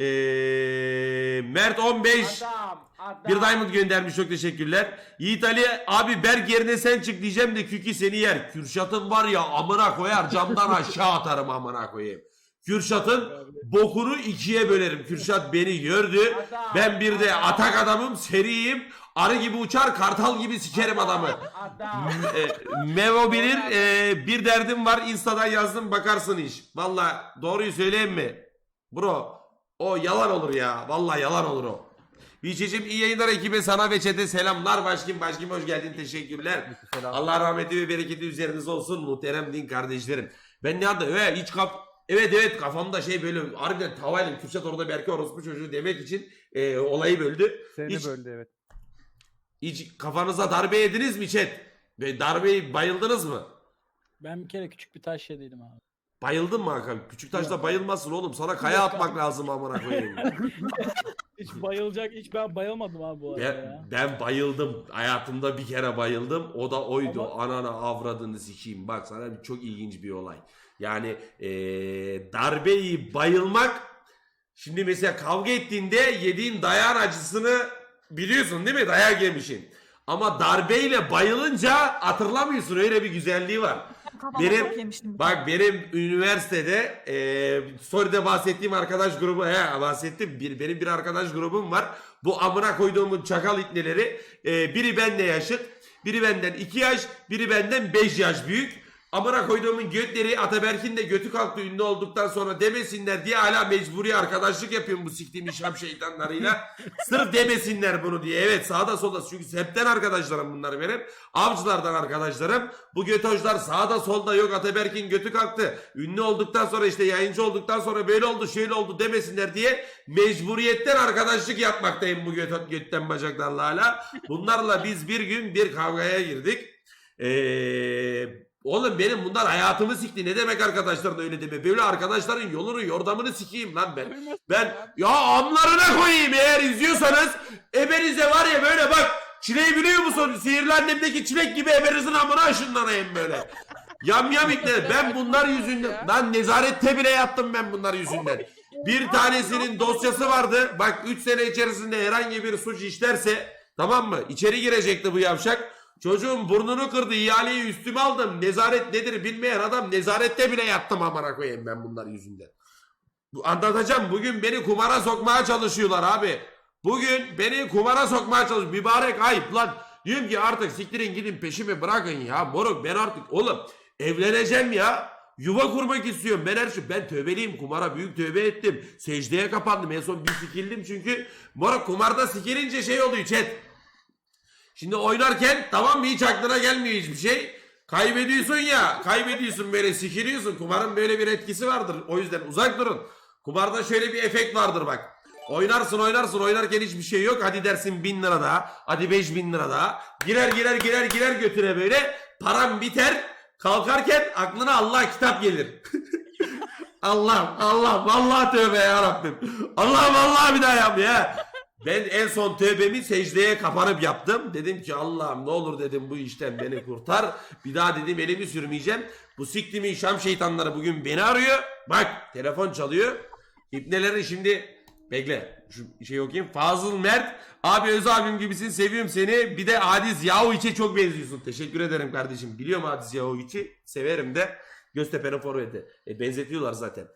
Ee, Mert 15 Adam, adam. bir diamond göndermiş çok teşekkürler. Yiğit Ali abi Berk yerine sen çık diyeceğim de Kükü seni yer. Kürşat'ın var ya amına koyar camdan aşağı atarım amına koyayım. Kürşat'ın bokunu ikiye bölerim. Kürşat beni gördü. Ben bir de atak adamım seriyim. Arı gibi uçar kartal gibi sikerim adamı. Adam. E, Mevo bilir e, bir derdim var instadan yazdım bakarsın iş. Valla doğruyu söyleyeyim mi? Bro o yalan olur ya. Valla yalan olur o. Viçeciğim iyi yayınlar ekibe sana ve çete selamlar. Başkim başkim hoş geldin teşekkürler. Selam. Allah rahmeti ve bereketi üzerinize olsun muhterem din kardeşlerim. Ben ne anladım? He, hiç kaf... Evet evet kafamda şey böyle harbiden tavayla Kürşat orada belki orospu çocuğu demek için e, olayı böldü. Seni Hiç- böldü evet. Hiç kafanıza darbe yediniz mi chat? Ve darbeyi bayıldınız mı? Ben bir kere küçük bir taş yediydim abi. Bayıldın mı Hakan? Küçük taşla bayılmazsın oğlum. Sana kaya atmak lazım amına koyayım. Hiç bayılacak, hiç ben bayılmadım abi bu arada ben, ya. ben bayıldım. Hayatımda bir kere bayıldım. O da oydu. Ama- Anana avradını sikeyim. Bak sana bir- çok ilginç bir olay. Yani eee, darbeyi bayılmak şimdi mesela kavga ettiğinde yediğin dayağın acısını biliyorsun değil mi? Dayak yemişsin. Ama darbeyle bayılınca hatırlamıyorsun. Öyle bir güzelliği var. Kafama Benim- yemiştim. Bak benim üniversitede e, story'de bahsettiğim arkadaş grubu he bahsettim. Bir, benim bir arkadaş grubum var. Bu amına koyduğumun çakal itneleri e, biri benle yaşıt. Biri benden 2 yaş, biri benden 5 yaş büyük. Amına koyduğumun götleri Ataberk'in de götü kalktı ünlü olduktan sonra demesinler diye hala mecburi arkadaşlık yapıyorum bu siktiğim şam şeytanlarıyla. Sırf demesinler bunu diye. Evet sağda solda çünkü septen arkadaşlarım bunlar benim. Avcılardan arkadaşlarım. Bu götoşlar sağda solda yok Ataberk'in götü kalktı. Ünlü olduktan sonra işte yayıncı olduktan sonra böyle oldu şöyle oldu demesinler diye mecburiyetten arkadaşlık yapmaktayım bu göt, götten bacaklarla hala. Bunlarla biz bir gün bir kavgaya girdik. Eee... Oğlum benim bunlar hayatımı sikti. Ne demek arkadaşlar da öyle deme. Böyle arkadaşların yolunu yordamını sikeyim lan ben. Ben ya amlarına koyayım eğer izliyorsanız ebenize var ya böyle bak çileği biliyor musun? Sihirli annemdeki çilek gibi ebenizin amına ışınlanayım böyle. Yam yam ikne. Ben bunlar yüzünden lan nezarette bile yattım ben bunlar yüzünden. Bir tanesinin dosyası vardı. Bak 3 sene içerisinde herhangi bir suç işlerse tamam mı? İçeri girecekti bu yavşak. Çocuğun burnunu kırdı. ihaleyi üstüme aldım. Nezaret nedir bilmeyen adam nezarette bile yattım amına koyayım ben bunlar yüzünden. Anlatacağım. Bugün beni kumara sokmaya çalışıyorlar abi. Bugün beni kumara sokmaya çalışıyor. Mübarek ayıp lan. Diyorum ki artık siktirin gidin peşimi bırakın ya. Moruk ben artık oğlum evleneceğim ya. Yuva kurmak istiyorum. Ben her şey ben tövbeliyim. Kumara büyük tövbe ettim. Secdeye kapandım. En son bir sikildim çünkü. Moruk kumarda sikilince şey oluyor chat. Şimdi oynarken tamam mı hiç aklına gelmiyor hiçbir şey. Kaybediyorsun ya. Kaybediyorsun böyle sikiliyorsun. Kumarın böyle bir etkisi vardır. O yüzden uzak durun. Kumarda şöyle bir efekt vardır bak. Oynarsın oynarsın oynarken hiçbir şey yok. Hadi dersin bin lira daha. Hadi beş bin lira daha. Girer girer girer girer götüne böyle. Param biter. Kalkarken aklına Allah kitap gelir. Allah Allah vallahi tövbe ya Rabbim. Allah vallahi bir daha yap ya. Ben en son tövbemi secdeye kapanıp yaptım. Dedim ki Allah'ım ne olur dedim bu işten beni kurtar. Bir daha dedim elimi sürmeyeceğim. Bu siktimin şam şeytanları bugün beni arıyor. Bak telefon çalıyor. İbneleri şimdi bekle şu şey okuyayım. Fazıl Mert abi öz abim gibisin seviyorum seni. Bir de Adiz Yahoviç'e çok benziyorsun. Teşekkür ederim kardeşim. Biliyorum Adiz Yahoviç'i. Severim de. Göztepe'nin forveti. E, benzetiyorlar zaten.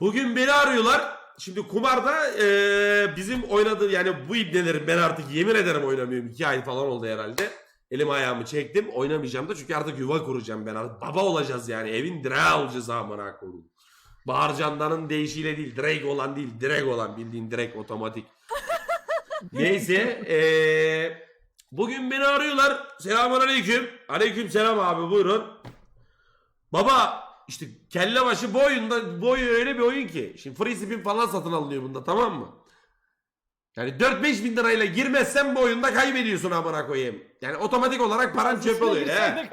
Bugün beni arıyorlar. Şimdi kumarda eee, bizim oynadığı yani bu ibnelerin ben artık yemin ederim oynamıyorum. iki ay falan oldu herhalde. Elim ayağımı çektim. Oynamayacağım da çünkü artık yuva kuracağım ben artık. Baba olacağız yani. Evin direği olacağız amına koyayım. Bahar Candan'ın deyişiyle değil. Direkt olan değil. Direkt olan bildiğin direkt otomatik. Neyse. eee, bugün beni arıyorlar. Selamun aleyküm. Aleyküm selam abi buyurun. Baba işte kelle başı bu oyunda bu oyun öyle bir oyun ki. Şimdi free spin falan satın alınıyor bunda tamam mı? Yani 4-5 bin lirayla girmezsen bu oyunda kaybediyorsun amına koyayım. Yani otomatik olarak paran çöp oluyor. He.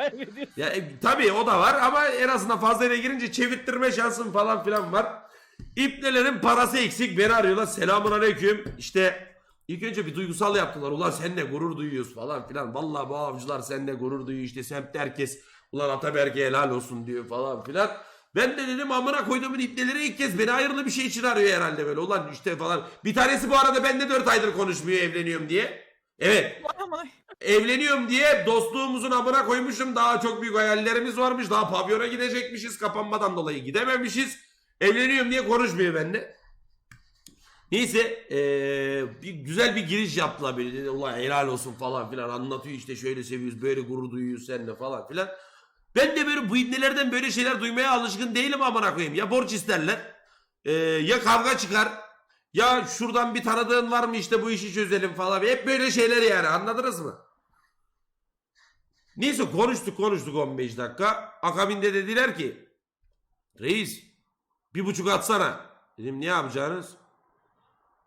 Ya, e, tabii o da var ama en azından fazlayla girince çevirttirme şansın falan filan var. İpnelerin parası eksik beni arıyorlar. Selamun aleyküm. İşte ilk önce bir duygusal yaptılar. Ulan seninle gurur duyuyoruz falan filan. Vallahi bu avcılar seninle gurur duyuyor. İşte semtte herkes ulan Ataberk'e helal olsun diyor falan filan. Ben de dedim amına koyduğumun ipneleri ilk kez beni hayırlı bir şey için arıyor herhalde böyle. Ulan işte falan. Bir tanesi bu arada bende 4 aydır konuşmuyor evleniyorum diye. Evet. Evleniyorum diye dostluğumuzun amına koymuşum. Daha çok büyük hayallerimiz varmış. Daha pavyona gidecekmişiz. Kapanmadan dolayı gidememişiz. Evleniyorum diye konuşmuyor bende. Neyse eee, bir güzel bir giriş yaptılar böyle ulan helal olsun falan filan anlatıyor işte şöyle seviyoruz böyle gurur duyuyoruz seninle falan filan. Ben de böyle bu ibnelerden böyle şeyler duymaya alışkın değilim amına koyayım. Ya borç isterler eee, ya kavga çıkar ya şuradan bir tanıdığın var mı işte bu işi çözelim falan. Hep böyle şeyler yani anladınız mı? Neyse konuştuk konuştuk 15 dakika. Akabinde dediler ki reis bir buçuk atsana. Dedim ne yapacaksınız?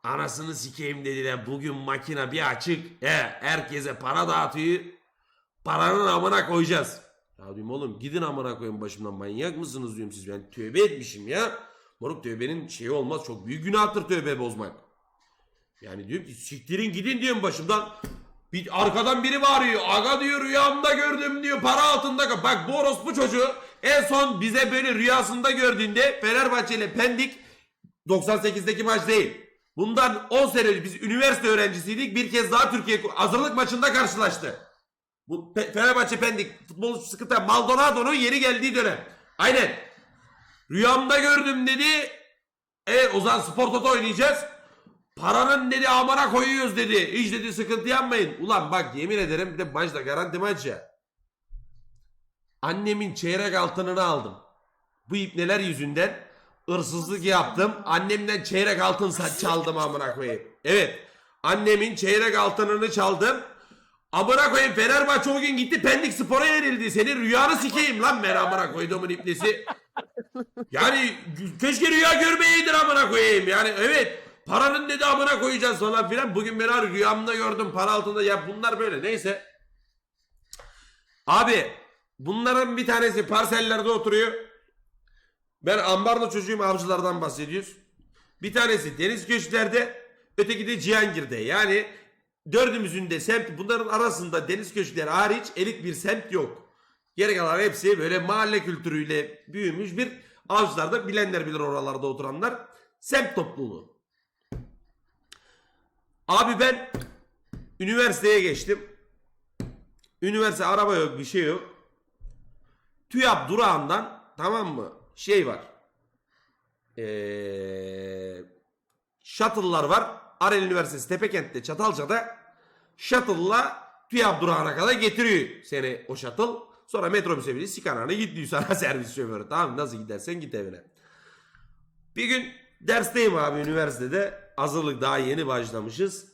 Anasını sikeyim dediler. Bugün makine bir açık. He, herkese para dağıtıyor. Paranın amına koyacağız. Ya diyorum oğlum gidin amına koyun başımdan manyak mısınız diyorum siz. Ben tövbe etmişim ya. Moruk tövbenin şeyi olmaz. Çok büyük günahtır tövbe bozmak. Yani diyorum ki siktirin gidin diyorum başımdan. Bir arkadan biri bağırıyor. Aga diyor rüyamda gördüm diyor. Para altında. Bak bu orospu çocuğu en son bize böyle rüyasında gördüğünde Fenerbahçe ile Pendik 98'deki maç değil. Bundan 10 sene biz üniversite öğrencisiydik. Bir kez daha Türkiye hazırlık maçında karşılaştı. Bu Fenerbahçe Pendik futbol sıkıntı Maldonado'nun yeni geldiği dönem. Aynen. Rüyamda gördüm dedi. Evet o zaman spor toto oynayacağız. Paranın dedi amana koyuyoruz dedi. Hiç dedi sıkıntı yapmayın. Ulan bak yemin ederim bir de maçta garanti maç ya. Annemin çeyrek altınını aldım. Bu ipneler yüzünden hırsızlık yaptım. Annemden çeyrek altın çaldım amına koyayım. Evet. Annemin çeyrek altınını çaldım. Amına koyayım Fenerbahçe o gün gitti Pendik Spor'a yenildi. Senin rüyanı sikeyim lan ben amına koyduğumun ipnesi. Yani keşke rüya görmeyeydin amına koyayım. Yani evet paranın dedi amına koyacağız falan filan. Bugün beni arıyor, rüyamda gördüm para altında. Ya bunlar böyle neyse. Abi bunların bir tanesi parsellerde oturuyor. Ben ambarlı çocuğum avcılardan bahsediyoruz. Bir tanesi deniz köşklerde öteki de Cihangir'de. Yani dördümüzün de semt bunların arasında deniz köşkleri hariç elit bir semt yok. Geri kalan hepsi böyle mahalle kültürüyle büyümüş bir avcılarda bilenler bilir oralarda oturanlar. Semt topluluğu. Abi ben üniversiteye geçtim. Üniversite araba yok bir şey yok. TÜYAP durağından tamam mı şey var. Ee, shuttle'lar var. Arel Üniversitesi Tepekent'te Çatalca'da shuttle'la TÜYAP durağına kadar getiriyor seni o shuttle. Sonra metrobüse binip sikanana git diyor sana servis şoförü. Tamam nasıl gidersen git evine. Bir gün dersteyim abi üniversitede. Hazırlık daha yeni başlamışız.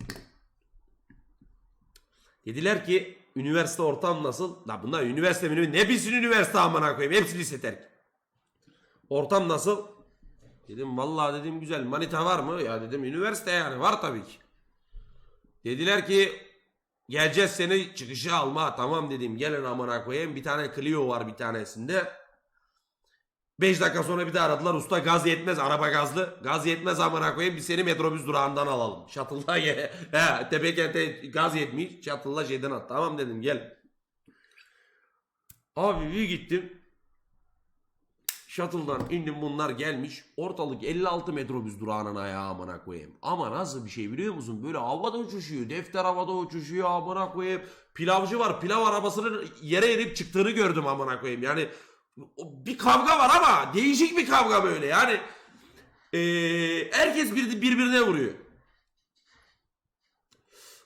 Dediler ki üniversite ortam nasıl? La bunlar üniversite mi? Ne bilsin üniversite amına koyayım. Hepsi lise terk. Ortam nasıl? Dedim vallahi dedim güzel. Manita var mı? Ya dedim üniversite yani var tabii ki. Dediler ki geleceğiz seni çıkışı alma. Tamam dedim gelin amına koyayım. Bir tane Clio var bir tanesinde. 5 dakika sonra bir de aradılar usta gaz yetmez araba gazlı. Gaz yetmez amına koyayım biz seni metrobüs durağından alalım. Shuttle'la ye. He Tepekent'e gaz yetmiş. Shuttle'la şeyden at. Tamam dedim gel. Abi bir gittim. Shuttle'dan indim bunlar gelmiş. Ortalık 56 metrobüs durağının ayağı amına koyayım. Ama nasıl bir şey biliyor musun? Böyle havada uçuşuyor. Defter havada uçuşuyor amına koyayım. Pilavcı var. Pilav arabasının yere inip çıktığını gördüm amına koyayım. Yani bir kavga var ama değişik bir kavga böyle. Yani eee, herkes bir, birbirine vuruyor.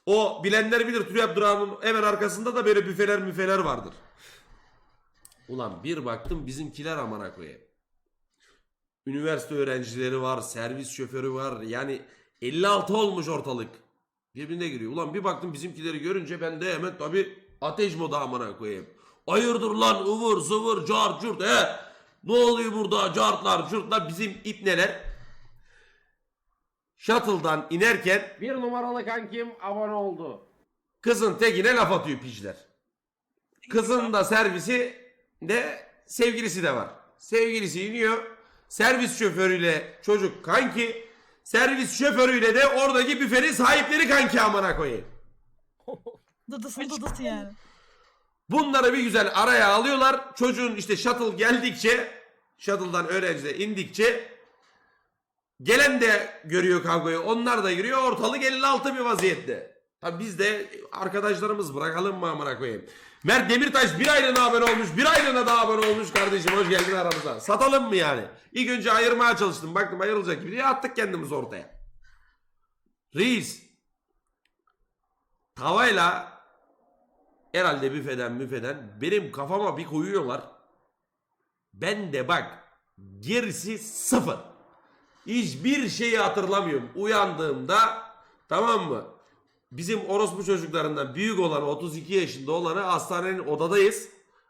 O bilenler bilir Türyap durağının hemen arkasında da böyle büfeler müfeler vardır. Ulan bir baktım bizimkiler amana koyayım. Üniversite öğrencileri var, servis şoförü var. Yani 56 olmuş ortalık. Birbirine giriyor. Ulan bir baktım bizimkileri görünce ben de hemen tabi ateş modu amana koyayım. Hayırdır lan ıvır zıvır cart curt he. Ne oluyor burada cartlar curtlar bizim ipneler. Shuttle'dan inerken Bir numaralı kankim abone oldu. Kızın tekine laf atıyor piçler. Kızın da servisi de sevgilisi de var. Sevgilisi iniyor. Servis şoförüyle çocuk kanki. Servis şoförüyle de oradaki büfenin sahipleri kanki amına koyayım. Dıdısı dıdısı yani. Bunları bir güzel araya alıyorlar. Çocuğun işte shuttle geldikçe Shuttle'dan öğrenciler indikçe gelen de görüyor kavgayı. Onlar da giriyor. Ortalık 56 bir vaziyette. Tabi biz de arkadaşlarımız bırakalım mı amına koyayım. Mert Demirtaş bir aylığına abone olmuş. Bir aylığına daha abone olmuş kardeşim. Hoş geldin aramıza. Satalım mı yani? İlk önce ayırmaya çalıştım. Baktım ayrılacak gibi diye attık kendimizi ortaya. Reis. Tavayla herhalde büfeden müfeden benim kafama bir koyuyorlar. Ben de bak gerisi sıfır. Hiçbir şeyi hatırlamıyorum. Uyandığımda tamam mı? Bizim orospu çocuklarından büyük olanı 32 yaşında olanı hastanenin odadayız.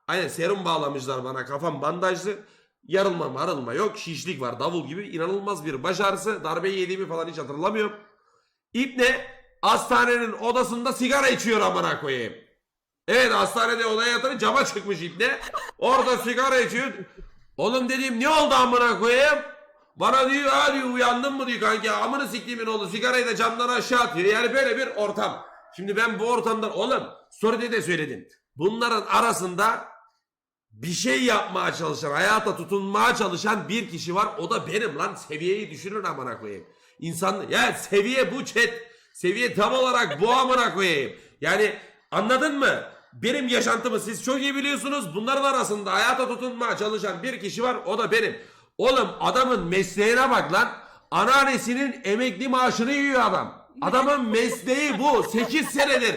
Aynen serum bağlamışlar bana kafam bandajlı. Yarılma marılma yok şişlik var davul gibi inanılmaz bir baş ağrısı. Darbe yediğimi falan hiç hatırlamıyorum. İbne hastanenin odasında sigara içiyor amına koyayım. Evet hastanede odaya yatırı cama çıkmış İbne. Orada sigara içiyor. Oğlum dediğim ne oldu amına koyayım? Bana diyor ha diyor uyandın mı diyor kanki amını siktiğimin oğlu sigarayı da camdan aşağı atıyor. Yani böyle bir ortam. Şimdi ben bu ortamdan oğlum story'de de söyledim. Bunların arasında bir şey yapmaya çalışan, hayata tutunmaya çalışan bir kişi var. O da benim lan. Seviyeyi düşünün amına koyayım. İnsan ya seviye bu chat. Seviye tam olarak bu amına koyayım. Yani anladın mı? Benim yaşantımı siz çok iyi biliyorsunuz. Bunların arasında hayata tutunmaya çalışan bir kişi var. O da benim. Oğlum adamın mesleğine bak lan. Anneannesinin emekli maaşını yiyor adam. Adamın mesleği bu. 8 senedir.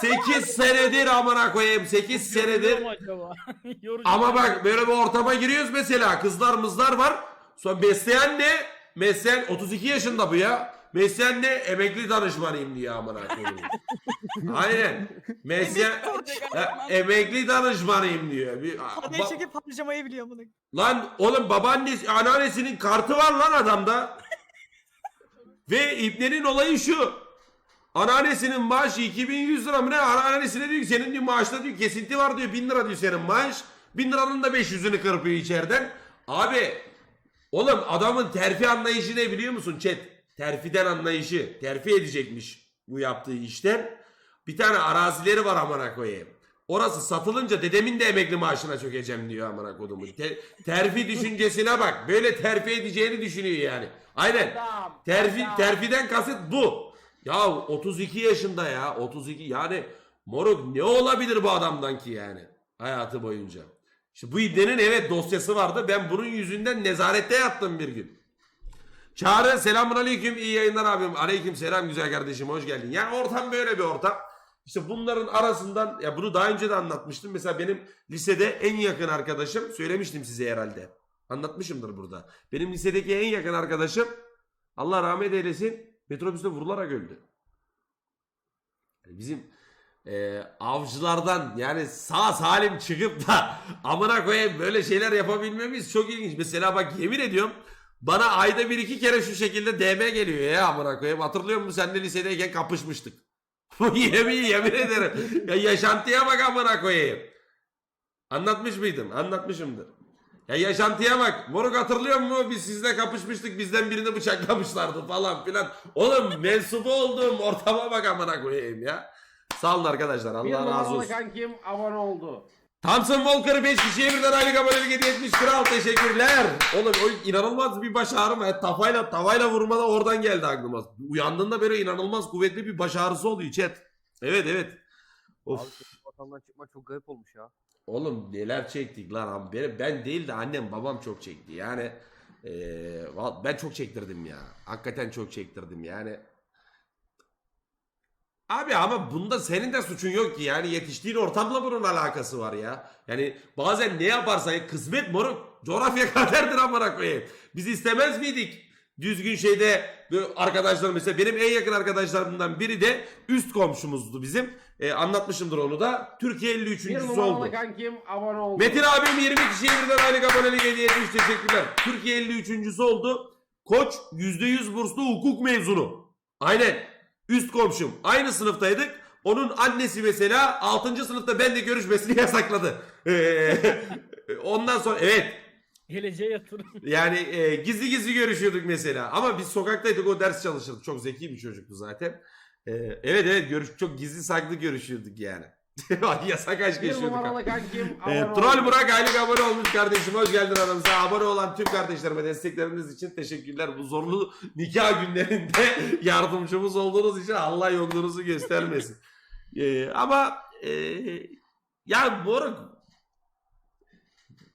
8 senedir amına koyayım. 8 senedir. Acaba? Yorucu Ama bak böyle bir ortama giriyoruz mesela. Kızlar mızlar var. Sonra mesleğen ne? Mesleğen 32 yaşında bu ya. Mesleğen ne? Emekli danışmanıyım diyor amına koyayım. Aynen. Mesleğen Ha, emekli danışmanıyım diyor. Bir, ba- çekip harcamayı biliyor bunu. lan oğlum babaannesi anneannesinin kartı var lan adamda. Ve İbne'nin olayı şu. Anneannesinin maaşı 2100 lira mı ne? Anneannesine diyor ki senin diyor maaşta diyor kesinti var diyor 1000 lira diyor senin maaş. 1000 liranın da 500'ünü kırpıyor içeriden. Abi oğlum adamın terfi anlayışı ne biliyor musun chat? Terfiden anlayışı. Terfi edecekmiş bu yaptığı işten. Bir tane arazileri var amına koyayım. Orası satılınca dedemin de emekli maaşına çökeceğim diyor amına kodumun. Te- terfi düşüncesine bak. Böyle terfi edeceğini düşünüyor yani. Aynen. Terfi, terfiden kasıt bu. Ya 32 yaşında ya 32 yani moruk ne olabilir bu adamdan ki yani hayatı boyunca. İşte bu ibnenin evet dosyası vardı ben bunun yüzünden nezarette yattım bir gün. Çağrı selamun aleyküm iyi yayınlar abim. Aleyküm selam güzel kardeşim hoş geldin. Yani ortam böyle bir ortam. İşte bunların arasından ya bunu daha önce de anlatmıştım. Mesela benim lisede en yakın arkadaşım söylemiştim size herhalde. Anlatmışımdır burada. Benim lisedeki en yakın arkadaşım Allah rahmet eylesin metrobüste vurularak öldü. Yani Bizim e, avcılardan yani sağ salim çıkıp da amına koyayım böyle şeyler yapabilmemiz çok ilginç. Mesela bak yemin ediyorum bana ayda bir iki kere şu şekilde DM geliyor ya amına koyayım. Hatırlıyor musun sen de lisedeyken kapışmıştık. yemin yemin ederim. Ya yaşantıya bak amına koyayım. Anlatmış mıydım? Anlatmışımdır. Ya yaşantıya bak. Moruk hatırlıyor musun? Biz sizle kapışmıştık. Bizden birini bıçaklamışlardı falan filan. Oğlum mensubu olduğum ortama bak amına koyayım ya. Sağ olun arkadaşlar. Bir Allah razı numaralı olsun. kankim abone oldu. Thompson Walker'ı 5 kişiye birden aylık abonelik hediye etmiş. Kral teşekkürler. Oğlum o inanılmaz bir baş ağrı mı? Tafayla, tavayla vurma da oradan geldi aklıma. Uyandığında böyle inanılmaz kuvvetli bir baş ağrısı oluyor chat. Evet evet. Of. Abi vatandan çıkma çok garip olmuş ya. Oğlum neler çektik lan abi. Benim, ben değil de annem babam çok çekti. Yani val- ben çok çektirdim ya. Hakikaten çok çektirdim yani. Abi ama bunda senin de suçun yok ki. Yani yetiştiğin ortamla bunun alakası var ya. Yani bazen ne yaparsan ya, kısmet moruk. Coğrafya kaderdir amına koyayım. Biz istemez miydik? Düzgün şeyde böyle arkadaşlar mesela benim en yakın arkadaşlarımdan biri de üst komşumuzdu bizim. Ee, anlatmışımdır onu da. Türkiye 53. Bir oldu. numaralı kankim abone oldu. Metin abim 20 kişiye birden aylık abonelik hediye etmiş. Teşekkürler. Türkiye 53. oldu. Koç %100 burslu hukuk mezunu. Aynen. Üst komşum. Aynı sınıftaydık. Onun annesi mesela 6. sınıfta benle görüşmesini yasakladı. Ee, ondan sonra evet Geleceğe yatırım. yani e, gizli gizli görüşüyorduk mesela. Ama biz sokaktaydık o ders çalışırdık. Çok zeki bir çocuktu zaten. Ee, evet evet görüş çok gizli saklı görüşüyorduk yani. Yasak aşk yaşıyorduk. numaralı kankim abone oldu. Troll Burak aylık abone olmuş kardeşim. Hoş geldin aramıza. Abone olan tüm kardeşlerime destekleriniz için teşekkürler. Bu zorlu nikah günlerinde yardımcımız olduğunuz için Allah yolunuzu göstermesin. Ee, ama e, ya moruk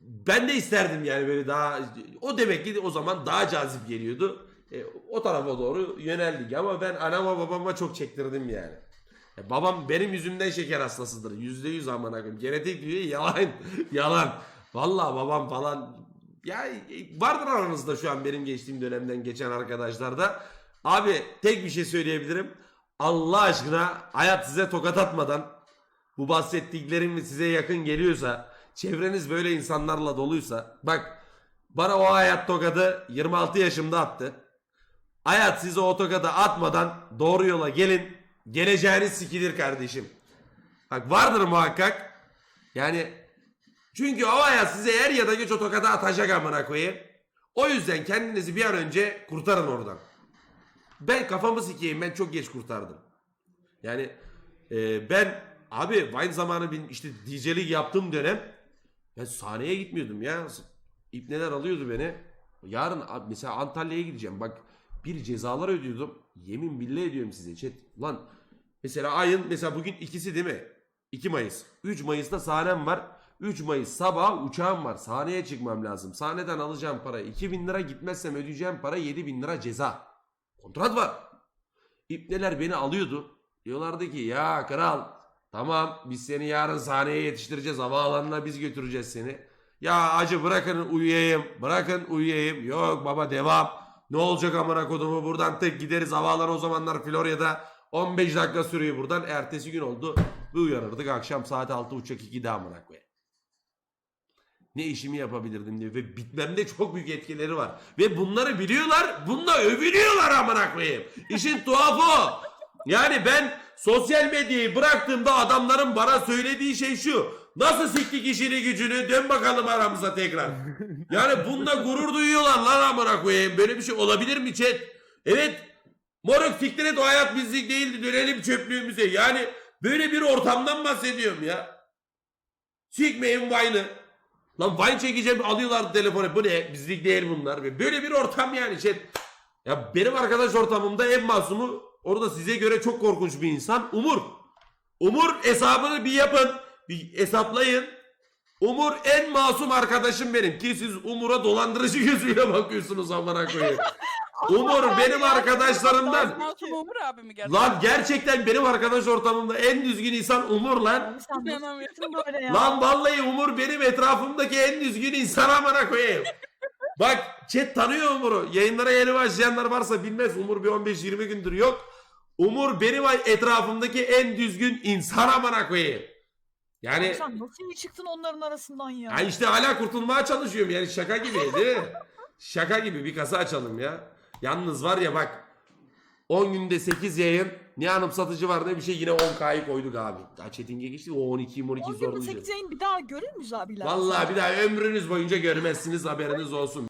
ben de isterdim yani böyle daha o demek ki o zaman daha cazip geliyordu. E, o tarafa doğru yöneldik ama ben anama babama çok çektirdim yani. Ya babam benim yüzümden şeker hastasıdır. Yüzde yüz amına koyayım. Genetik diyor yalan. yalan. Vallahi babam falan. Ya vardır aranızda şu an benim geçtiğim dönemden geçen arkadaşlarda. Abi tek bir şey söyleyebilirim. Allah aşkına hayat size tokat atmadan bu bahsettiklerim size yakın geliyorsa çevreniz böyle insanlarla doluysa bak bana o hayat tokadı 26 yaşımda attı. Hayat size o tokadı atmadan doğru yola gelin. Geleceğiniz sikilir kardeşim. Bak vardır muhakkak. Yani çünkü o hayat size er ya da geç o tokadı atacak amına koyayım. O yüzden kendinizi bir an önce kurtarın oradan. Ben kafamı sikeyim ben çok geç kurtardım. Yani e, ben abi Vine zamanı benim işte DJ'lik yaptığım dönem ben sahneye gitmiyordum ya. İpneler alıyordu beni. Yarın mesela Antalya'ya gideceğim. Bak bir cezalar ödüyordum. Yemin billah ediyorum size chat. Lan mesela ayın mesela bugün ikisi değil mi? 2 Mayıs. 3 Mayıs'ta sahnem var. 3 Mayıs sabah uçağım var. Sahneye çıkmam lazım. Sahneden alacağım para 2000 lira gitmezsem ödeyeceğim para 7000 lira ceza. Kontrat var. İpneler beni alıyordu. Diyorlardı ki ya kral tamam biz seni yarın sahneye yetiştireceğiz. Havaalanına biz götüreceğiz seni. Ya acı bırakın uyuyayım. Bırakın uyuyayım. Yok baba devam. Ne olacak amına kodumu buradan tek gideriz havaalanı o zamanlar Florya'da 15 dakika sürüyor buradan. Ertesi gün oldu. Bir uyanırdık akşam saat 6.30 2'de amına koyayım. Ne işimi yapabilirdim diye ve bitmemde çok büyük etkileri var. Ve bunları biliyorlar, bununla övünüyorlar amına koyayım. İşin tuhafı o. Yani ben sosyal medyayı bıraktığımda adamların bana söylediği şey şu. Nasıl siktik işini gücünü dön bakalım aramıza tekrar. Yani bununla gurur duyuyorlar lan amına koyayım. Böyle bir şey olabilir mi chat? Evet. Moruk siktir et o hayat bizlik değildi dönelim çöplüğümüze. Yani böyle bir ortamdan bahsediyorum ya. Sikmeyin Vine'ı. Lan Vine çekeceğim alıyorlar telefonu. Bu ne? Bizlik değil bunlar. Böyle bir ortam yani chat. Ya benim arkadaş ortamımda en masumu orada size göre çok korkunç bir insan Umur. Umur hesabını bir yapın. Bir hesaplayın. Umur en masum arkadaşım benim. Ki siz Umur'a dolandırıcı gözüyle bakıyorsunuz amına koyayım. Umur benim arkadaşlarımdan. Masum Umur abi mi gerçekten? Lan gerçekten benim arkadaş ortamımda en düzgün insan Umur lan. Sen böyle ya? Lan vallahi Umur benim etrafımdaki en düzgün insan amına koyayım. Bak chat tanıyor Umur'u. Yayınlara yeni başlayanlar varsa bilmez. Umur bir 15-20 gündür yok. Umur benim etrafımdaki en düzgün insan amına koyayım. Yani Abi sen nasıl iyi çıktın onların arasından ya? ha işte hala kurtulmaya çalışıyorum yani şaka gibi değil mi? Şaka gibi bir kasa açalım ya. Yalnız var ya bak 10 günde 8 yayın ne hanım satıcı var ne bir şey yine 10K'yı koyduk abi. Daha Çetin'e geçti o 12 12 10 günde zorlayacak. 8 yayın bir daha görür müyüz abiler? Vallahi bir daha ömrünüz boyunca görmezsiniz haberiniz olsun.